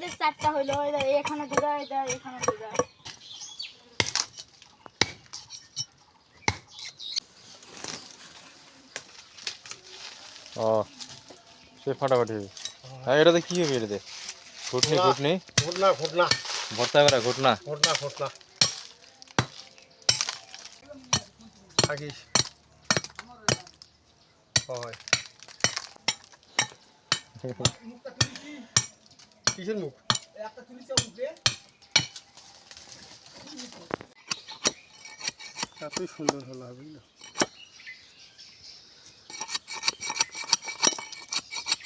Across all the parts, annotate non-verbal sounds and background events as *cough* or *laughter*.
এদের চারটা হইল এখানে দুটা এটা এখানে ও সে ফাটাফাটি। হ্যাঁ এটাতে কি হবে এটাতে ঘুটনি ঘুটনি। ঘটনা ঘটনা। ভর্তা করা ঘটনা। ঘটনা ঘটনা। থাকিস। হয়। *laughs* কিসের মুখ? এতই সুন্দর হলো বুঝলো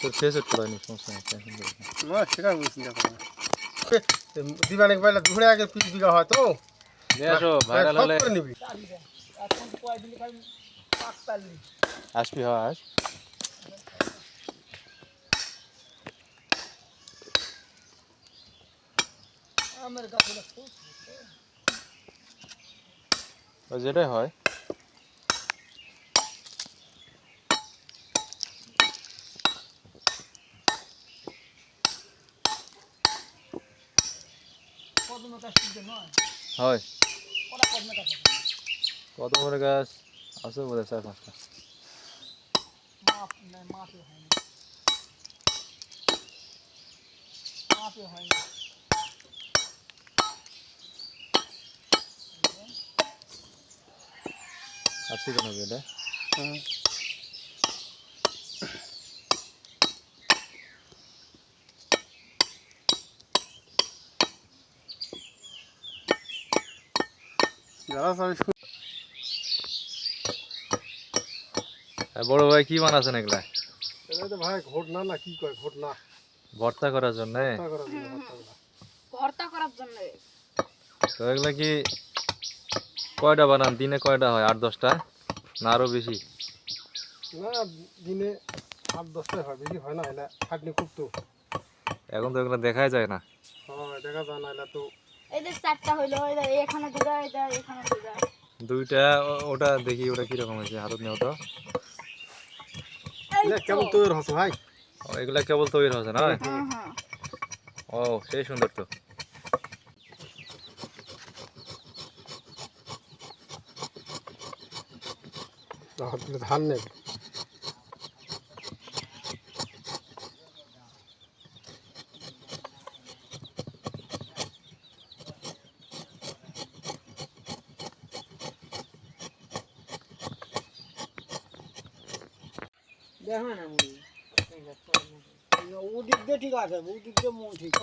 তোর ফেস একটু হয়নি সমস্যা নেই না। না সেটা আমি চিন্তা করি না। দিবানিক পাইলে ঘুরে আগে পিস বিঘা হয় তো। আসো ভাইরাল হলে নিবি। আসবি হ্যাঁ আস ও যেটাই হয়। হয়। কত গাছ? আছে বোধ চার পাঁচটা। হ্যাঁ। যারা বড় ভাই কি বানাচ্ছেন এগুলা? ভাই ঘটনা না কি কয় ঘটনা? ভর্তা করার জন্য। ভর্তা করার জন্য। তো এগুলা কি কয়টা বানান? দিনে কয়টা হয়? আট দশটা? না আরও বেশি? না দিনে আট দশটাই হয়। বেশি হয় না এলা খাটনি খুব তো। এখন তো এগুলো দেখাই যায় না। হয় দেখা যায় না এলা তো চারটা হইল এখানে দুটা এটা এখানে দুটা দুইটা ও- ওটা দেখি ওটা কীরকম হয়েছে? হাতত কেমন তৈরি হচ্ছে ভাই। ও, এগুলা কেবল তৈরি হচ্ছে না? হ্যাঁ হ্যাঁ। ও সেই সুন্দর তো। না হাতগুলো ধান নেবে দেখো না মুড়ি ও দিক দিয়ে ঠিক আছে। ও দিক